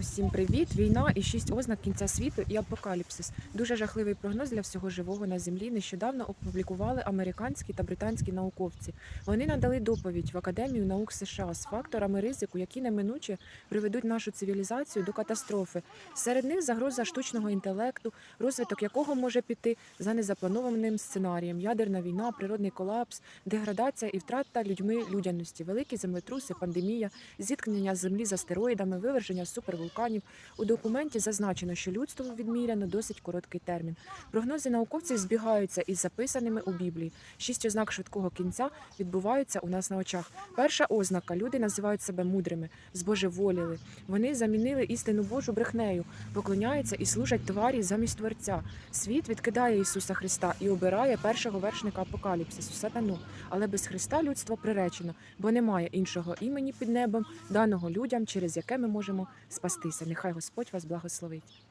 Усім привіт! Війна і шість ознак кінця світу і апокаліпсис. Дуже жахливий прогноз для всього живого на землі. Нещодавно опублікували американські та британські науковці. Вони надали доповідь в Академію наук США з факторами ризику, які неминуче приведуть нашу цивілізацію до катастрофи. Серед них загроза штучного інтелекту, розвиток якого може піти за незапланованим сценарієм: ядерна війна, природний колапс, деградація і втрата людьми людяності, великі землетруси, пандемія, зіткнення землі з астероїдами, виверження супервулканів. У документі зазначено, що людству відміряно досить короткий термін. Прогнози науковців збігаються із записаними у Біблії. Шість ознак швидкого кінця відбуваються у нас на очах. Перша ознака люди називають себе мудрими, збожеволіли. Вони замінили істину Божу брехнею, поклоняються і служать тварі замість творця. Світ відкидає Ісуса Христа і обирає першого вершника апокаліпсису сатану. Але без Христа людство приречено, бо немає іншого імені під небом, даного людям, через яке ми можемо спастися. Нехай Господь вас благословить.